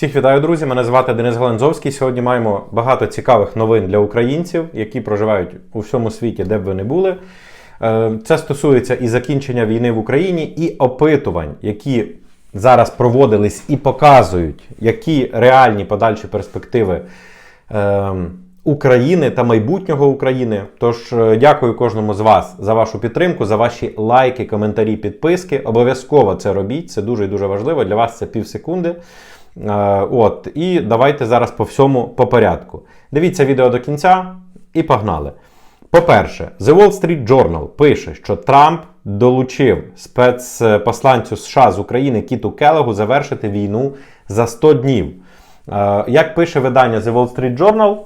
Всіх вітаю, друзі! Мене звати Денис Галанзовський. Сьогодні маємо багато цікавих новин для українців, які проживають у всьому світі, де б ви не були. Е, Це стосується і закінчення війни в Україні, і опитувань, які зараз проводились і показують, які реальні подальші перспективи е, України та майбутнього України. Тож е, дякую кожному з вас за вашу підтримку, за ваші лайки, коментарі, підписки. Обов'язково це робіть. Це дуже і дуже важливо. Для вас це пів секунди. Е, От, і давайте зараз по всьому по порядку. Дивіться відео до кінця і погнали. По-перше, The Wall Street Journal пише, що Трамп долучив спецпосланцю США з України Кіту Келегу завершити війну за 100 днів. Е, Як пише видання The Wall Street Journal,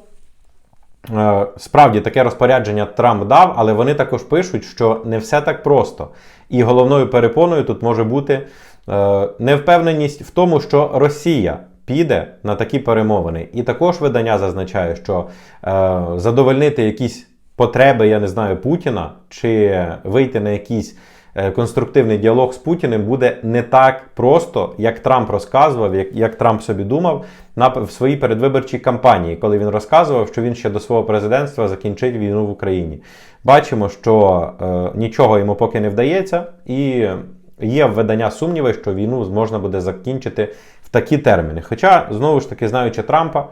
Е, Справді таке розпорядження Трамп дав, але вони також пишуть, що не все так просто. І головною перепоною тут може бути е, невпевненість в тому, що Росія піде на такі перемовини. І також видання зазначає, що е, задовольнити якісь потреби, я не знаю, Путіна чи вийти на якийсь е, конструктивний діалог з Путіним буде не так просто, як Трамп розказував, як, як Трамп собі думав на в своїй передвиборчій кампанії, коли він розказував, що він ще до свого президентства закінчить війну в Україні. Бачимо, що е, нічого йому поки не вдається, і є введення сумніви, що війну можна буде закінчити в такі терміни. Хоча, знову ж таки, знаючи Трампа,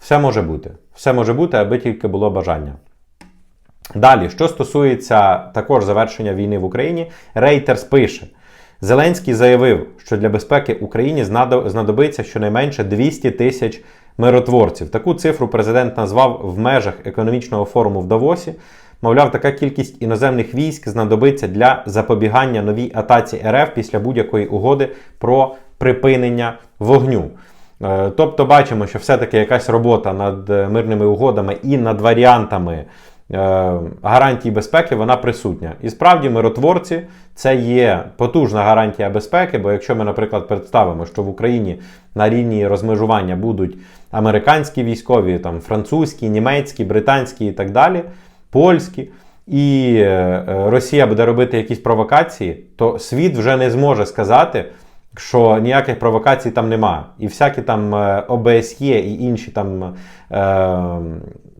все може бути. Все може бути, аби тільки було бажання. Далі, що стосується також завершення війни в Україні, Рейтерс пише: Зеленський заявив, що для безпеки Україні знадобиться щонайменше 200 тисяч миротворців. Таку цифру президент назвав в межах економічного форуму в Давосі. Мовляв, така кількість іноземних військ знадобиться для запобігання новій атаці РФ після будь-якої угоди про припинення вогню. Е, Тобто бачимо, що все-таки якась робота над мирними угодами і над варіантами е, гарантій безпеки вона присутня. І справді миротворці це є потужна гарантія безпеки, бо якщо ми, наприклад, представимо, що в Україні на лінії розмежування будуть американські військові, там, французькі, німецькі, британські і так далі, польські. І е, е, Росія буде робити якісь провокації, то світ вже не зможе сказати, що ніяких провокацій там нема. І всякі там е, ОБСЄ і інші там е,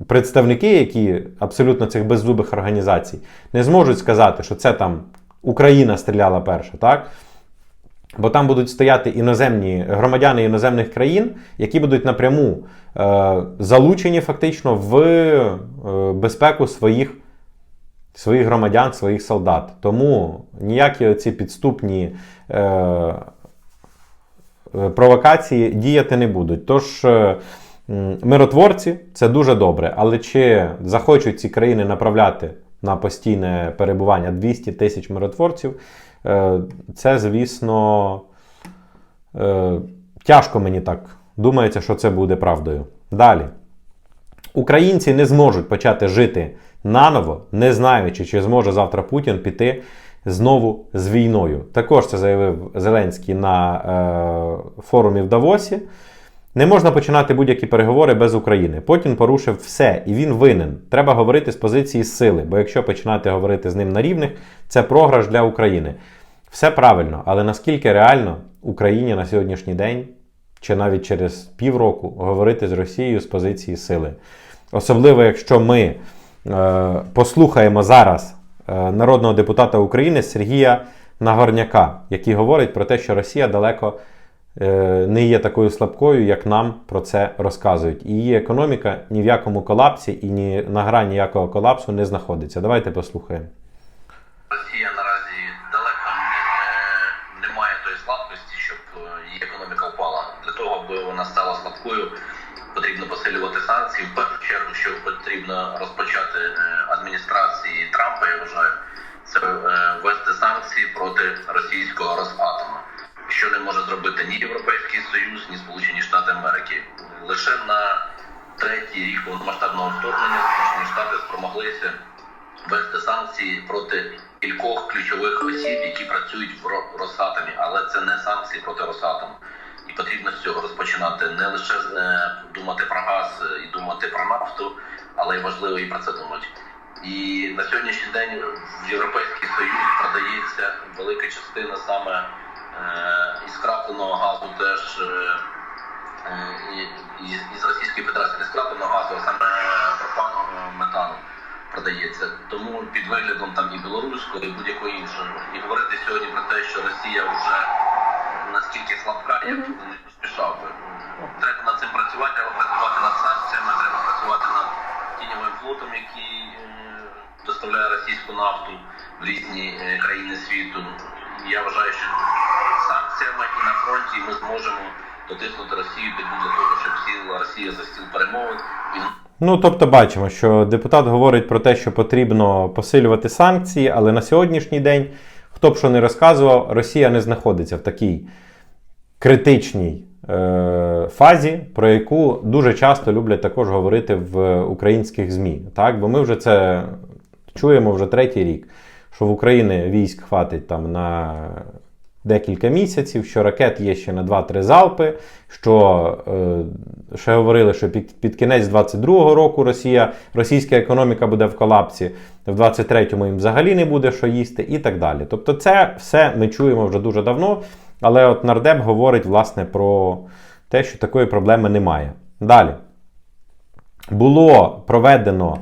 представники, які абсолютно цих беззубих організацій, не зможуть сказати, що це там Україна стріляла перша, так? Бо там будуть стояти іноземні громадяни іноземних країн, які будуть напряму е, залучені фактично в е, безпеку своїх, своїх громадян, своїх солдат. Тому ніякі ці підступні е, е, провокації діяти не будуть. Тож е, миротворці це дуже добре, але чи захочуть ці країни направляти на постійне перебування 200 тисяч миротворців, е, це, звісно, е, тяжко мені так думається, що це буде правдою. Далі. Українці не зможуть почати жити наново, не знаючи, чи зможе завтра Путін піти знову з війною. Також це заявив Зеленський на е, форумі в Давосі. Не можна починати будь-які переговори без України. Путін порушив все, і він винен. Треба говорити з позиції сили, бо якщо починати говорити з ним на рівних, це програш для України. Все правильно, але наскільки реально Україні на сьогоднішній день, чи навіть через півроку, говорити з Росією з позиції сили? Особливо, якщо ми е, послухаємо зараз е, народного депутата України Сергія Нагорняка, який говорить про те, що Росія далеко не є такою слабкою, як нам про це розказують. Її економіка ні в якому колапсі і ні на грані ніякого колапсу не знаходиться. Давайте послухаємо. Росія наразі далеко не, має тої слабкості, щоб е, її економіка впала. Для того, аби вона стала слабкою, потрібно посилювати санкції. В першу чергу, що потрібно розпочати е, адміністрації Трампа, я вважаю, це е, ввести санкції проти російського Росатому, що не може зробити ні Європейський Союз, ні Сполучені Штати Америки. Лише на третій рік повномасштабного вторгнення Сполучені Штати спромоглися ввести санкції проти кількох ключових осіб, які працюють в Ро- Росатомі, але це не санкції проти Росатому. І потрібно з цього розпочинати не лише е, думати про газ і думати про нафту, але й важливо і про це думати. І на сьогоднішній день в Європейський Союз продається велика частина саме е, із крапленого газу теж е, із, із Російської Федерації не скрапленого газу, а саме пропаного метану продається. Тому під виглядом там і білоруського, і будь-якого іншого. І говорити сьогодні про те, що Росія вже настільки слабка, я б не поспішав би. Треба над цим працювати, треба працювати над санкціями, треба працювати над тіньовим флотом, який е, доставляє російську нафту в різні е, країни світу. Я вважаю, що санкціями і на фронті ми зможемо дотиснути Росію піду для того, щоб сіла Росія за стіл перемовин Ну, тобто бачимо, що депутат говорить про те, що потрібно посилювати санкції, але на сьогоднішній день, хто б що не розказував, Росія не знаходиться в такій критичній е, фазі, про яку дуже часто люблять також говорити в українських ЗМІ. Так? Бо ми вже це чуємо вже третій рік, що в Україні військ хватить там на декілька місяців, що ракет є ще на 2-3 залпи, що е, ще говорили, що під, під кінець 22-го року Росія, російська економіка буде в колапсі, в 23-му їм взагалі не буде що їсти і так далі. Тобто це все ми чуємо вже дуже давно, але от нардеп говорить власне про те, що такої проблеми немає. Далі. Було проведено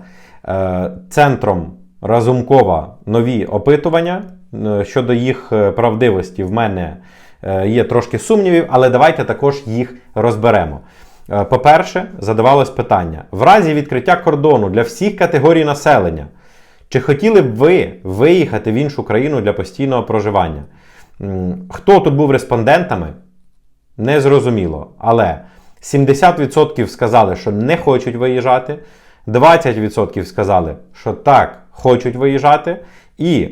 е, центром Разумкова нові опитування. Е, Щодо їх е, правдивості, в мене е, є трошки сумнівів, але давайте також їх розберемо. По-перше, задавалось питання: в разі відкриття кордону для всіх категорій населення, чи хотіли б ви виїхати в іншу країну для постійного проживання? Хто тут був респондентами? Не зрозуміло. Але 70% сказали, що не хочуть виїжджати, 20% сказали, що так, хочуть виїжджати, і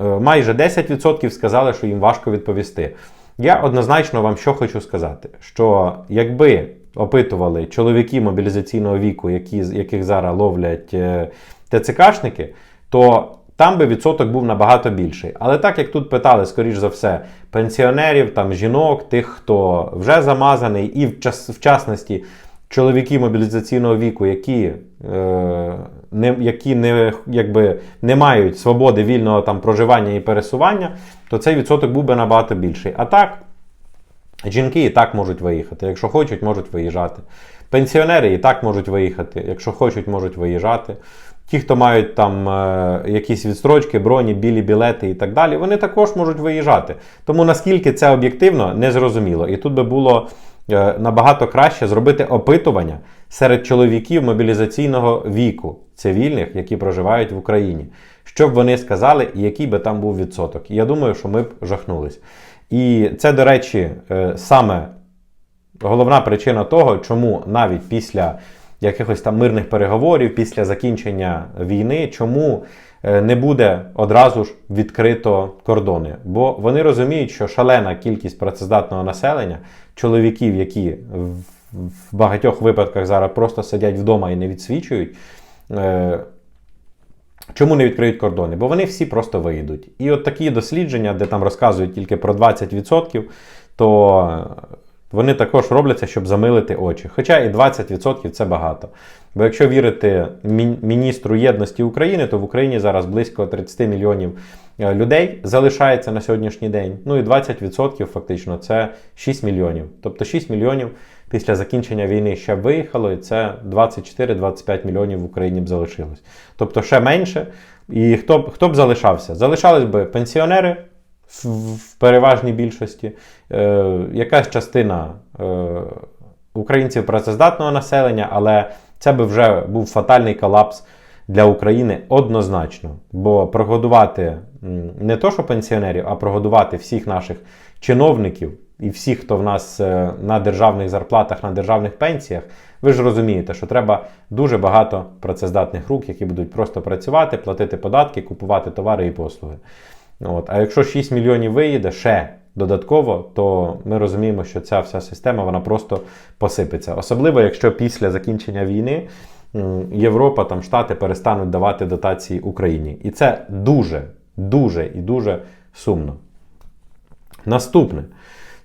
майже 10% сказали, що їм важко відповісти. Я однозначно вам що хочу сказати: що якби опитували чоловіки мобілізаційного віку, які, яких зараз ловлять е, ТЦКшники, то там би відсоток був набагато більший. Але так як тут питали, скоріш за все, пенсіонерів, там жінок, тих, хто вже замазаний, і в, час, в частності чоловіки мобілізаційного віку, які, е, не, які не, якби, не мають свободи вільного там проживання і пересування, то цей відсоток був би набагато більший. А так, жінки і так можуть виїхати. Якщо хочуть, можуть виїжджати. Пенсіонери і так можуть виїхати, якщо хочуть, можуть виїжджати. Ті, хто мають там е, якісь відстрочки, броні, білі білети і так далі, вони також можуть виїжджати. Тому наскільки це об'єктивно, не зрозуміло. І тут би було е, набагато краще зробити опитування серед чоловіків мобілізаційного віку, цивільних, які проживають в Україні, щоб вони сказали, і який би там був відсоток. І я думаю, що ми б жахнулись. І це, до речі, е, саме головна причина того, чому навіть після якихось там мирних переговорів, після закінчення війни, чому е, не буде одразу ж відкрито кордони. Бо вони розуміють, що шалена кількість працездатного населення, чоловіків, які в в багатьох випадках зараз просто сидять вдома і не відсвічують. е, Чому не відкриють кордони? Бо вони всі просто виїдуть. І от такі дослідження, де там розказують тільки про 20%, то вони також робляться, щоб замилити очі. Хоча і 20% це багато. Бо якщо вірити міністру єдності України, то в Україні зараз близько 30 мільйонів е, людей залишається на сьогоднішній день. Ну і 20% фактично це 6 мільйонів. Тобто 6 мільйонів після закінчення війни ще виїхало, і це 24-25 мільйонів в Україні б залишилось. Тобто ще менше. І хто б, хто б залишався? Залишались би пенсіонери в, в переважній більшості, е, якась частина е, українців працездатного населення, але це би вже був фатальний колапс для України однозначно. Бо прогодувати не то, що пенсіонерів, а прогодувати всіх наших чиновників і всіх, хто в нас е, на державних зарплатах, на державних пенсіях, ви ж розумієте, що треба дуже багато працездатних рук, які будуть просто працювати, платити податки, купувати товари і послуги. От. А якщо 6 мільйонів виїде ще додатково, то ми розуміємо, що ця вся система вона просто посипеться. Особливо, якщо після закінчення війни Європа, там Штати перестануть давати дотації Україні. І це дуже, дуже і дуже сумно. Наступне.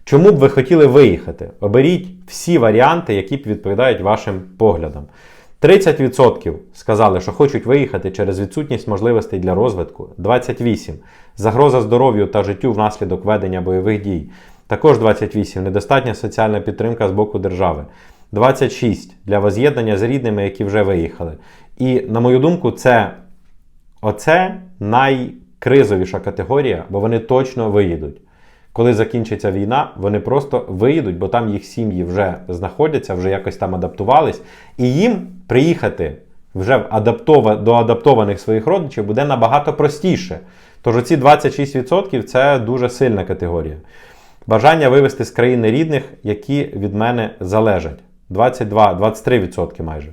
Чому б ви хотіли виїхати? Оберіть всі варіанти, які б відповідають вашим поглядам. 30% сказали, що хочуть виїхати через відсутність можливостей для розвитку. 28% загроза здоров'ю та життю внаслідок ведення бойових дій. Також 28% недостатня соціальна підтримка з боку держави. 26 для воз'єднання з рідними, які вже виїхали. І, на мою думку, це оце найкризовіша категорія, бо вони точно виїдуть. Коли закінчиться війна, вони просто виїдуть, бо там їх сім'ї вже знаходяться, вже якось там адаптувались, і їм приїхати вже в адаптова, до адаптованих своїх родичів буде набагато простіше. Тож оці 26% це дуже сильна категорія. Бажання вивезти з країни рідних, які від мене залежать. 22-23% майже.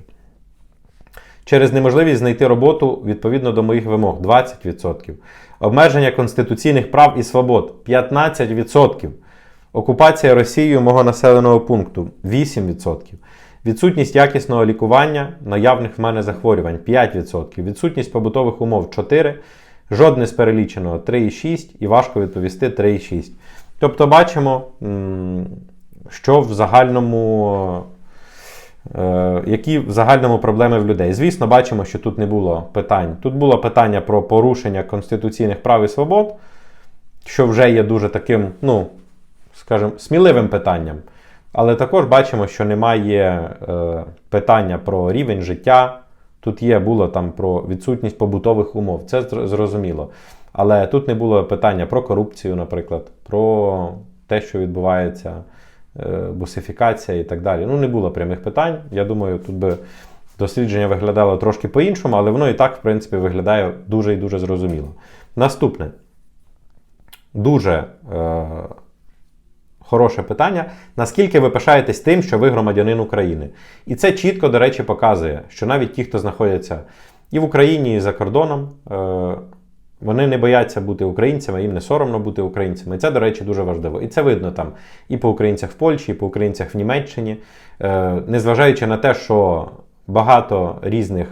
Через неможливість знайти роботу відповідно до моїх вимог 20%. Обмеження конституційних прав і свобод 15%. Окупація Росією мого населеного пункту 8%. Відсутність якісного лікування наявних в мене захворювань 5%. Відсутність побутових умов 4%. Жодне з переліченого 3,6 і важко відповісти 3,6. Тобто бачимо, що в загальному які в загальному проблеми в людей. Звісно, бачимо, що тут не було питань. Тут було питання про порушення конституційних прав і свобод, що вже є дуже таким, ну, скажімо, сміливим питанням. Але також бачимо, що немає е, питання про рівень життя. Тут є було там про відсутність побутових умов, це зрозуміло. Але тут не було питання про корупцію, наприклад, про те, що відбувається е, бусифікація і так далі. Ну, не було прямих питань. Я думаю, тут би дослідження виглядало трошки по-іншому, але воно і так, в принципі, виглядає дуже і дуже зрозуміло. Наступне. Дуже е, хороше питання. Наскільки ви пишаєтесь тим, що ви громадянин України? І це чітко, до речі, показує, що навіть ті, хто знаходяться і в Україні, і за кордоном, е, вони не бояться бути українцями, їм не соромно бути українцями. Це, до речі, дуже важливо. І це видно там і по українцях в Польщі, і по українцях в Німеччині. Е, незважаючи на те, що багато різних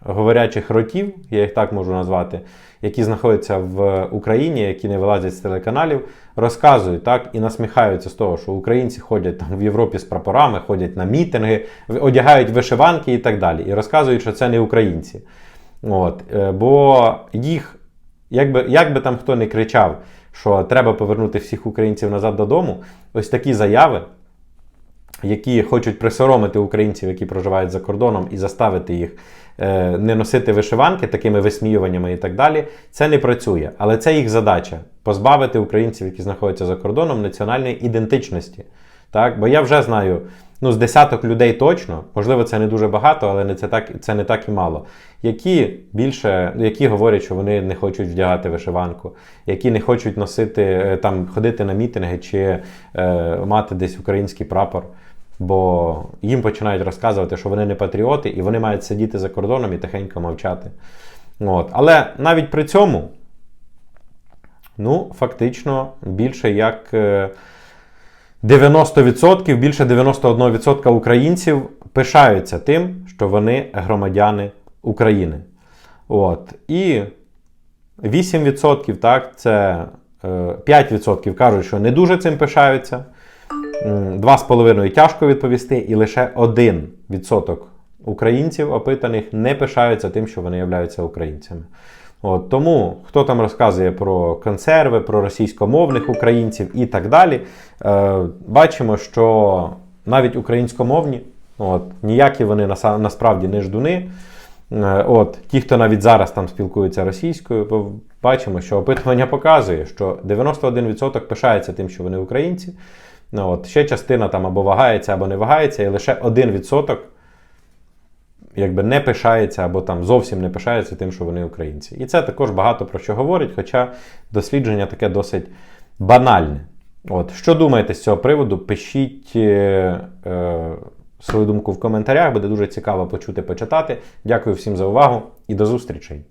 говорячих ротів, я їх так можу назвати, які знаходяться в Україні, які не вилазять з телеканалів, розказують так і насміхаються з того, що українці ходять там в Європі з прапорами, ходять на мітинги, одягають вишиванки і так далі. І розказують, що це не українці. От, е, бо їх, як би, як би там хто не кричав, що треба повернути всіх українців назад додому, ось такі заяви, які хочуть присоромити українців, які проживають за кордоном, і заставити їх е, не носити вишиванки такими висміюваннями і так далі, це не працює. Але це їх задача позбавити українців, які знаходяться за кордоном, національної ідентичності. Так? Бо я вже знаю ну, з десяток людей точно, можливо, це не дуже багато, але не це, так, це не так і мало, які більше, які говорять, що вони не хочуть вдягати вишиванку, які не хочуть носити, е, там, ходити на мітинги чи е, мати десь український прапор. Бо їм починають розказувати, що вони не патріоти, і вони мають сидіти за кордоном і тихенько мовчати. От. Але навіть при цьому, ну, фактично, більше як е, 90%, більше 91% українців пишаються тим, що вони громадяни України. От. І 8% так, це е, 5% кажуть, що не дуже цим пишаються. 2,5% тяжко відповісти, і лише 1% українців опитаних не пишаються тим, що вони являються українцями. От, тому хто там розказує про консерви, про російськомовних українців і так далі, е, бачимо, що навіть українськомовні, от, ніякі вони наса- насправді не ждуни. Е, От, ті, хто навіть зараз там спілкуються російською, бачимо, що опитування показує, що 91% пишається тим, що вони українці. От, ще частина там або вагається, або не вагається, і лише 1% якби не пишається або там зовсім не пишається тим, що вони українці. І це також багато про що говорить, хоча дослідження таке досить банальне. От, що думаєте з цього приводу? Пишіть е, е, свою думку в коментарях, буде дуже цікаво почути, почитати. Дякую всім за увагу і до зустрічей!